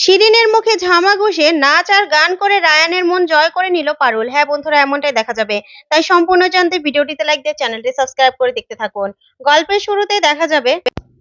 শিরিনের মুখে ঝামা ঘষে নাচ আর গান করে রায়ানের মন জয় করে নিল পারুল। হ্যাঁ বন্ধুরা, এমনটাই দেখা যাবে। তাই সম্পূর্ণ জানতে ভিডিওটিতে লাইক দিয়ে চ্যানেলটি সাবস্ক্রাইব করে দেখতে থাকুন। গল্পের শুরুতে দেখা যাবে,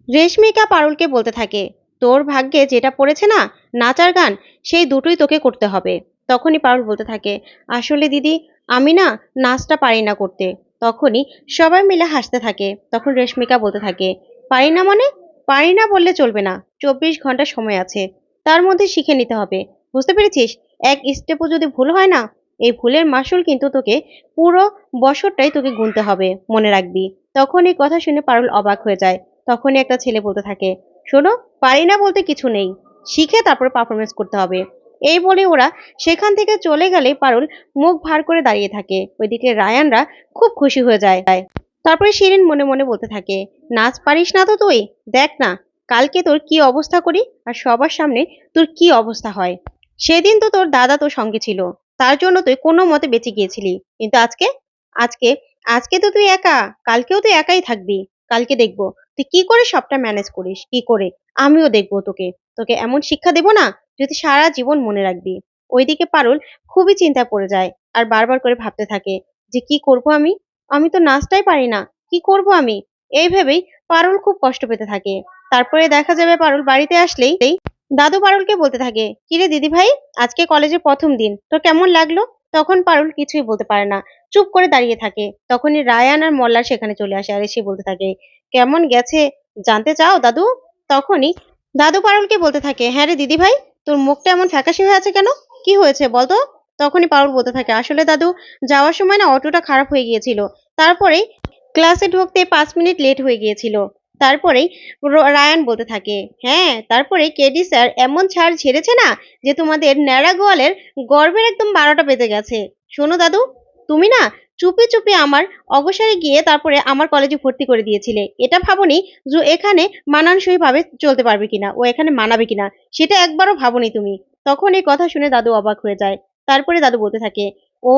রেশমিকা পারুলকে বলতে থাকে, তোর ভাগ্যে যেটা পড়েছে না, নাচ আর গান, সেই দুটোই তোকে করতে হবে। তখনই পারুল বলতে থাকে, আসলে দিদি, আমি না নাচটা পারি না করতে। তখনই সবাই মিলে হাসতে থাকে। তখন রেশমিকা বলতে থাকে, পারি না মানে? পারি না বললে চলবে না। চব্বিশ ঘণ্টা সময় আছে। তার মধ্যে শিখে নিতে হবে। বুঝতে পেরেছিস? এক স্টেপও যদি ভুল হয় না, এই ভুলের মাসুল কিন্তু তোকে পুরো বছরটাই তোকে গুনতে হবে, মনে রাখবি। তখন এই কথা শুনে পারুল অবাক হয়ে যায়। তখনই একটা ছেলে বলতে থাকে, শোনো, পারি না বলতে কিছু নেই। শিখে তারপরে পারফরমেন্স করতে হবে। এই বলে ওরা সেখান থেকে চলে গেলে পারুল মুখ ভার করে দাঁড়িয়ে থাকে। ওইদিকে রায়ানরা খুব খুশি হয়ে যায়। তারপরে শিরিন মনে মনে বলতে থাকে, নাচ পারিস না তো তুই? দেখ না কালকে তোর কি অবস্থা করি? আর সবার সামনে তোর কি অবস্থা হয়? সেদিন তো তোর দাদা তোর সঙ্গে ছিল। তার জন্য তুই কোনো মতে বেঁচে গিয়েছিলি। কিন্তু আজকে আজকে আজকে তো তুই একা। কালকেও তুই একাই থাকবি। কালকে দেখব। তুই কি করে সবটা ম্যানেজ করিস? কি করে? আমিও দেখব তোকে। তোকে এমন শিক্ষা দেবো না যদি সারা জীবন মনে রাখবি। ওইদিকে পারুল খুবই চিন্তা পড়ে যায় আর বারবার করে ভাবতে থাকে যে কি করব আমি? আমি তো নাচটাই পারি না। কি করব আমি? এই ভেবেই পারুল খুব কষ্ট পেতে থাকে। তারপরে দেখা যাবে পারুল বাড়িতে আসলেই দাদু পারুলকে বলতে থাকে, কিরে দিদি ভাই আজকে কলেজের প্রথম দিন, তোর কেমন লাগল? তখন পারুল কিছুই বলতে পারে না, চুপ করে দাঁড়িয়ে থাকে। তখনই রায়ান আর মল্লার সেখানে চলে আসে আর এসে বলতে থাকে, কেমন গেছে? জানতে চাও দাদু? তখনই দাদু পারুলকে বলতে থাকে হ্যাঁ রে দিদি ভাই তোর মুখটা এমন ফ্যাকাশি হয়ে আছে কেন? কি হয়েছে বলতো? তখনই পারুল বলতে থাকে, আসলে দাদু, যাওয়ার সময় না অটোটা খারাপ হয়ে গিয়েছিল তারপরে ক্লাসে ঢুকতে পাঁচ মিনিট লেট হয়ে গিয়েছিল। তারপরেই রায়ান বলতে থাকে হ্যাঁ তারপরে কেডি স্যার এমন ছাড় ছেড়েছে না যে তোমাদের ন্যাড়া গোয়ালের গর্বের একদম বারোটা বেজে গেছে। শোনো দাদু, তুমি না চুপি চুপি আমার অবসরে গিয়ে তারপরে আমার কলেজে ভর্তি করে দিয়েছিলে। এটা ভাবনি যে এখানে মানানসই ভাবে চলতে পারবে কিনা, ও এখানে মানাবে কিনা, সেটা একবারও ভাবনি তুমি। তখন এই কথা শুনে দাদু অবাক হয়ে যায়। তারপরে দাদু বলতে থাকে, ও,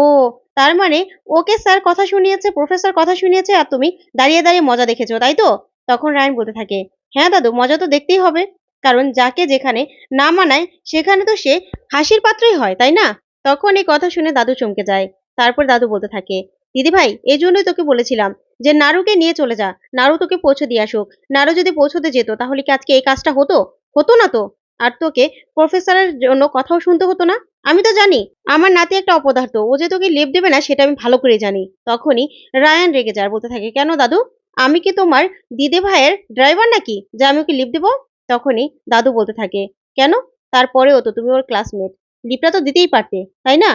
তার মানে ওকে স্যার কথা শুনিয়েছে, প্রফেসর কথা শুনিয়েছে, আর তুমি দাঁড়িয়ে দাঁড়িয়ে মজা দেখেছ, তাই তো? তখন রায়ন বলতে থাকে হ্যাঁ দাদু, মজা তো দেখতেই হবে। কারণ যাকে যেখানে না মানায়, সেখানে তো সে হাসির পাত্রই হয়, তাই না? তখন এই কথা শুনে দাদু চমকে যায়। তারপর দাদু বলতে থাকে দিদি ভাই এই জন্যই তোকে বলেছিলাম যে নারুকে নিয়ে চলে যা। নারু তোকে পৌঁছে দিয়ে আসুক। নারু যদি পৌঁছতে যেত, তাহলে কি আজকে এই কাজটা হতো? হতো না তো। আর তোকে প্রফেসরের জন্য কথাও শুনতে হতো না? আমি তো জানি। আমার নাতি একটা অপদার্থ। ও যে তোকে লেপ দেবে না, সেটা আমি ভালো করে জানি। তখনই রায়ান রেগে যায়, বলতে থাকে, কেন দাদু? আমি কি তোমার দিদি ভাইয়ের ড্রাইভার নাকি? যে আমি ওকে লিপ দেবো? তখনই দাদু বলতে থাকে, কেন? তারপরেও তো তুমি ওর ক্লাসমেট লিপটা তো দিতেই পারতে, তাই না?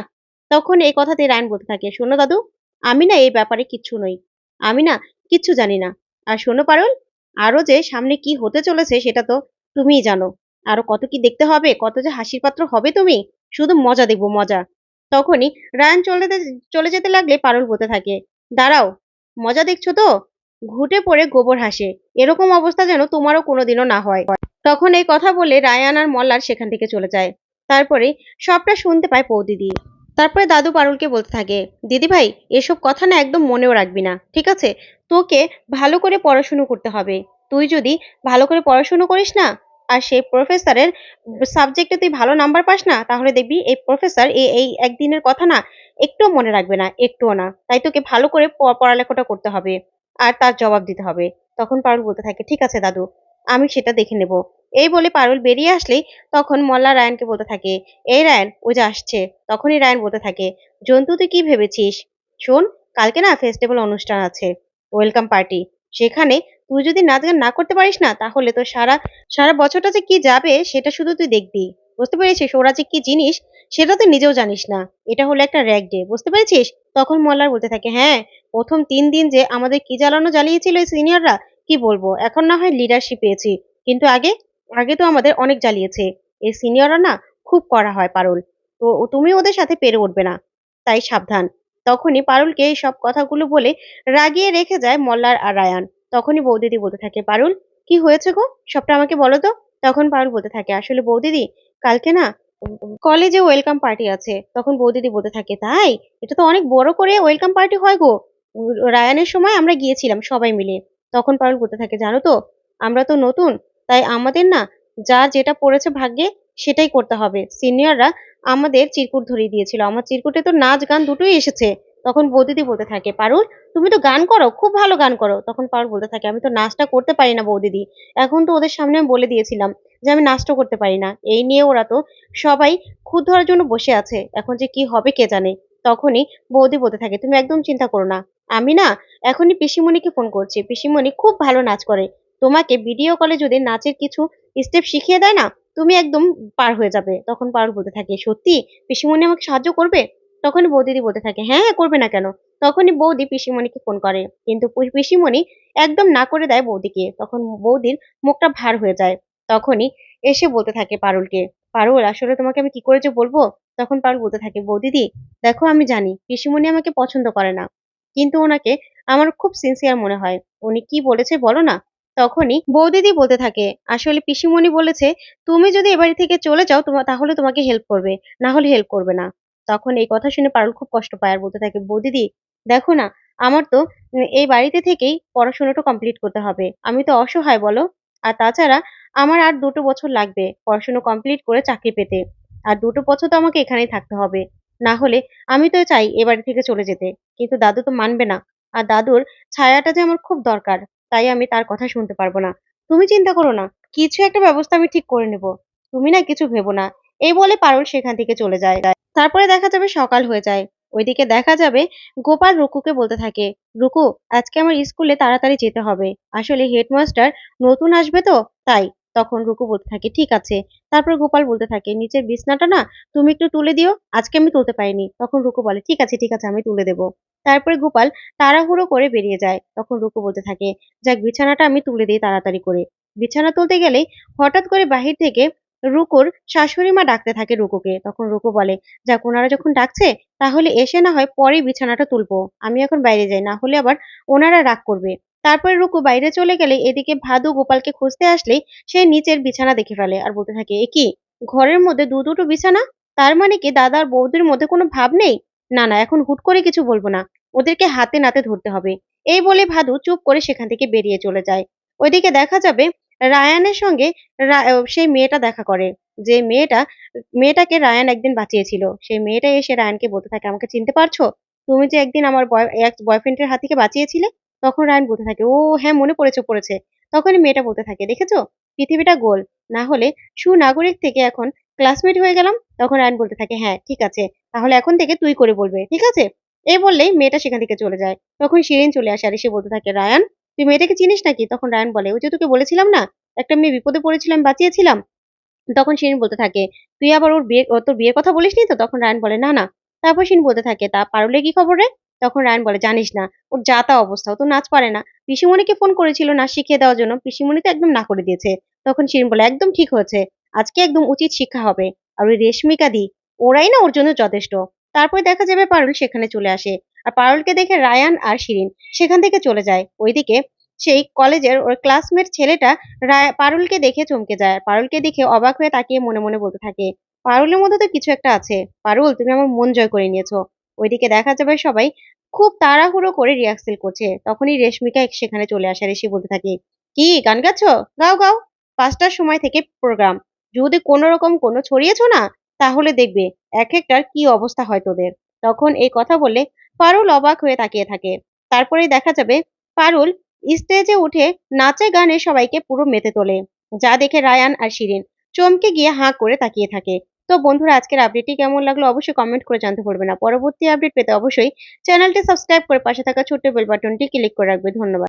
তখন এই কথাতে রায়ন বলতে থাকে, শোনো দাদু, আমি না এই ব্যাপারে কিচ্ছু নই। আমি না কিচ্ছু জানি না। আর শোনো পারুল আরও যে সামনে কি হতে চলেছে সেটা তো তুমিই জানো। আরও কত কি দেখতে হবে, কত যে হাসির পাত্র হবে তুমি, শুধু মজা দেখব, মজা। তখনই রায়ান চলে চলে যেতে লাগলে পারুল বলতে থাকে, দাঁড়াও, মজা দেখছ তো? ঘুটে পড়ে গোবর হাসে। এরকম অবস্থা যেন তোমারও কোনোদিনও না হয়। তখন এই কথা বলে রায়ান আর মল্লার সেখান থেকে চলে যায়। তারপরে সবটা শুনতে পায় পৌদিদি। তারপরে দাদু পারুলকে বলতে থাকে, দিদি ভাই, এসব কথা না একদম মনেও রাখবি না, ঠিক আছে? তোকে ভালো করে পড়াশুনো করতে হবে। তুই যদি ভালো করে পড়াশুনো করিস না, আর সেই প্রফেসরের সাবজেক্টে তুই ভালো নাম্বার পাস না, তাহলে দেখবি এই প্রফেসর এই এই একদিনের কথা না একটুও মনে রাখবে না, একটুও না। তাই তোকে ভালো করে পড়ালেখাটা করতে হবে। আর তার জবাব দিতে হবে। তখন পারুল বলতে থাকে, ঠিক আছে দাদু, আমি সেটা দেখে নেব। এই বলে পারুল বেরিয়ে আসলেই তখন মল্লা রায়নকে বলতে থাকে, এই রায়ন, ও যে আসছে। তখনই রায়ন বলতে থাকে, জন্তু, তুই কি ভেবেছিস? শোন, কালকে না ফেস্টিভ্যাল অনুষ্ঠান আছে ওয়েলকাম পার্টি সেখানে তুই যদি নাচ গান না করতে পারিস না, তাহলে তো সারা সারা বছরটা যে কি যাবে, সেটা শুধু তুই দেখবি। বুঝতে পেরেছিস? ওরা যে কি জিনিস, সেটা তুই নিজেও জানিস না। এটা হলো একটা র্যাক ডে বুঝতে পেরেছিস? তখন মল্লার বলতে থাকে হ্যাঁ প্রথম তিন দিন যে আমাদের কি জ্বালানো জ্বালিয়েছিল এই সিনিয়ররা কি বলব? এখন না হয় লিডারশিপ পেয়েছি। কিন্তু আগে আগে তো আমাদের অনেক জ্বালিয়েছে। এই সিনিয়ররা না খুব করা হয় পারুল। তো তুমি ওদের সাথে পেরে উঠবে না। তাই সাবধান। তখনই পারুলকে এই সব কথাগুলো বলে রাগিয়ে রেখে যায় মল্লার আর রায়ান। তখনই বৌদিদি বলতে থাকে, পারুল, কি হয়েছে গো? সবটা আমাকে বলো তো? তখন পারুল বলতে থাকে, আসলে বৌদিদি, কালকে না কলেজে ওয়েলকাম পার্টি আছে। তখন বৌদিদি বলতে থাকে, তাই? এটা তো অনেক বড় করে ওয়েলকাম পার্টি হয় গো। রায়ানের সময় আমরা গিয়েছিলাম সবাই মিলে। তখন পারুল বলতে থাকে, জানো তো, আমরা তো নতুন, তাই আমাদের না যা যেটা পড়েছে ভাগ্যে সেটাই করতে হবে। সিনিয়ররা আমাদের চিরকুট ধরিয়ে দিয়েছিল। আমার চিরকুটে তো নাচ গান দুটোই এসেছে। তখন বৌদিদি বলতে থাকে, পারুল, তুমি তো গান করো, খুব ভালো গান করো। তখন পারুল বলতে থাকে, আমি তো নাচটা করতে পারি না বৌদিদি। এখন তো ওদের সামনে বলে দিয়েছিলাম যে আমি নাচটা করতে পারি না। এই নিয়ে ওরা তো সবাই খুদ ধরার জন্য বসে আছে। এখন যে কি হবে কে জানে? তখনই বৌদি বলতে থাকে, তুমি একদম চিন্তা করো না। আমি না এখনই পিসিমণিকে ফোন করছি। পিসিমণি খুব ভালো নাচ করে। তোমাকে ভিডিও কলে যদি নাচের কিছু স্টেপ শিখিয়ে দেয় না, তুমি একদম পার হয়ে যাবে। তখন পার বলতে থাকে, সত্যি? পিসিমণি আমাকে সাহায্য করবে? তখন বৌদিদি বলতে থাকে হ্যাঁ হ্যাঁ করবে না কেন? তখনই বৌদি পিসিমণিকে ফোন করে। কিন্তু পিসিমণি একদম না করে দেয় বৌদিকে। তখন বৌদির মুখটা ভার হয়ে যায়। তখনই এসে বলতে থাকে পারুলকে, পারুল, আসলে তোমাকে আমি কি করে যে বলব? তখন পারুল বলতে থাকে, বৌদিদি, দেখো আমি জানি, পিসিমণি আমাকে পছন্দ করে না, কিন্তু ওনাকে আমার খুব সিনসিয়ার মনে হয়, উনি কি বলেছে বলো না? তখনই বৌদিদি বলতে থাকে, আসলে পিসিমণি বলেছে, তুমি যদি এ বাড়ি থেকে চলে যাও তোমার তাহলে তোমাকে হেল্প করবে, না হলে হেল্প করবে না। তখন এই কথা শুনে পারুল খুব কষ্ট পায় আর বলতে থাকে, বৌদিদি, দেখো না, আমার তো এই বাড়িতে থেকেই পড়াশোনাটা কমপ্লিট করতে হবে, আমি তো অসহায়, বলো? আর তাছাড়া আমার আর দুটো বছর লাগবে পড়াশোনা কমপ্লিট করে চাকরি পেতে। আর দুটো বছর তো আমাকে এখানেই থাকতে হবে। না হলে আমি তো চাই এ বাড়ি থেকে চলে যেতে, কিন্তু দাদু তো মানবে না। আর দাদুর ছায়াটা যে আমার খুব দরকার, তাই আমি তার কথা শুনতে পারব না। তুমি চিন্তা করো না, কিছু একটা ব্যবস্থা আমি ঠিক করে নেব। তুমি না কিছু ভেবো না, এই বলে পারুল সেখান থেকে চলে যায়। তারপরে দেখা যাবে সকাল হয়ে যায়। ওইদিকে দেখা যাবে গোপাল রুকুকে বলতে থাকে, রুকু, আজকে আমার স্কুলে তাড়াতাড়ি যেতে হবে। আসলে হেডমাস্টার নতুন আসবে তো, তাই? তখন রুকু বলতে থাকে, ঠিক আছে। তারপর গোপাল বলতে থাকে, নিচের বিছনাটা না তুমি একটু তুলে দিও, আজকে আমি তুলতে পারিনি। তখন রুকু বলে, ঠিক আছে ঠিক আছে, আমি তুলে দেবো। তারপরে গোপাল তাড়াহুড়ো করে বেরিয়ে যায়। তখন রুকু বলতে থাকে, যাক, বিছানাটা আমি তুলে দিই তাড়াতাড়ি করে। বিছানা তুলতে গেলেই হঠাৎ করে বাহির থেকে রুকুর শাশুড়ি মা ডাকতে থাকে রুকুকে। তখন রুকু বলে যাক ওনারা যখন ডাকছে, তাহলে এসে না হয় পরে বিছানাটা তুলবো। আমি এখন বাইরে যাই, না হলে আবার ওনারা রাগ করবে। তারপরে রুকু বাইরে চলে গেলে এদিকে ভাদু গোপালকে খুঁজতে আসলেই সে নিচের বিছানা দেখে ফেলে আর বলতে থাকে, এ কি, ঘরের মধ্যে দু দুটো বিছানা? তার মানে কি দাদার বৌদির মধ্যে কোনো ভাব নেই? না না, এখন হুট করে কিছু বলব না। ওদেরকে হাতে নাতে ধরতে হবে। এই বলে ভাদু চুপ করে সেখান থেকে বেরিয়ে চলে যায়। ওইদিকে দেখা যাবে রায়ানের সঙ্গে সেই মেয়েটা দেখা করে। যে মেয়েটা, মেয়েটাকে রায়ান একদিন বাঁচিয়েছিল। সেই মেয়েটা এসে রায়ানকে বলতে থাকে, আমাকে চিনতে পারছ? তুমি যে একদিন আমার বয় এক্স বয়ফ্রেন্ডের হাত থেকে বাঁচিয়েছিলে? তখন রায়ান বলতে থাকে, ও হ্যাঁ মনে পড়েছে পড়েছে। তখনই মেয়েটা বলতে থাকে, দেখেছ? পৃথিবীটা গোল। না হলে সুনাগরিক থেকে এখন ক্লাসমেট হয়ে গেলাম। তখন রায়ান বলতে থাকে হ্যাঁ ঠিক আছে। তাহলে এখন থেকে তুই করে বলবে, ঠিক আছে? এই বললেই মেয়েটা সেখান থেকে চলে যায়। তখন শিরিন চলে আসে আর এসে বলতে থাকে, রায়ান তুই মেয়েটাকে চিনিস নাকি? তখন রায়ান বলে, ওই যে তোকে বলেছিলাম না, একটা মেয়ে বিপদে পড়েছিলাম, বাঁচিয়েছিলাম? তখন শিরিন বলতে থাকে, তুই আবার ওর বিয়ে তোর বিয়ের কথা বলিসনি তো? তখন রায়ান বলে, না না। তারপর শিরিন বলতে থাকে, তা পারলে কি খবর রে? তখন রায়ান বলে, জানিস না, ওর যা তা অবস্থা, ও তো নাচ পারে না। পিসিমণিকে ফোন করেছিল নাচ শিখিয়ে দেওয়ার জন্য, পিসিমণি তো একদম না করে দিয়েছে। তখন শিরিন বলে, একদম ঠিক হয়েছে, আজকে একদম উচিত শিক্ষা হবে। আর ওই রেশমিকা দি, ওরাই না ওর জন্য যথেষ্ট। তারপরে দেখা যাবে পারুল সেখানে চলে আসে। আর পারুলকে দেখে রায়ান আর শিরিন সেখান থেকে চলে যায়। ওইদিকে সেই কলেজের ওর ক্লাসমেট ছেলেটা পারুলকে দেখে চমকে যায়। পারুলকে দেখে অবাক হয়ে তাকিয়ে মনে মনে বলতে থাকে, পারুলের মধ্যে তো কিছু একটা আছে। পারুল, তুমি আমার মন জয় করে নিয়েছো। ওইদিকে দেখা যাবে সবাই খুব তাড়াহুড়ো করে রিহার্সেল করছে। তখনই রেশমিকা সেখানে চলে আসে এসে বলতে থাকে, কি, গান গাচ্ছো? গাও গাও। পাঁচটার সময় থেকে প্রোগ্রাম যদি কোনো রকম কোনো ছড়িয়েছো না, তাহলে দেখবে এক একটার কি অবস্থা হয় তোদের। তখন এই কথা বলে পারুল অবাক হয়ে তাকিয়ে থাকে। তারপরে দেখা যাবে, পারুল স্টেজে উঠে নাচে গানে সবাইকে পুরো মেতে তোলে। যা দেখে রায়ান আর শিরিন চমকে গিয়ে হাঁ করে তাকিয়ে থাকে। তো বন্ধুরা, আজকের আপডেটটি কেমন লাগল অবশ্যই কমেন্ট করে জানতে পারবে না। পরবর্তী আপডেট পেতে অবশ্যই চ্যানেলটি সাবস্ক্রাইব করে পাশে থাকা ছোট্ট বেল বাটনটি ক্লিক করে রাখবে। ধন্যবাদ।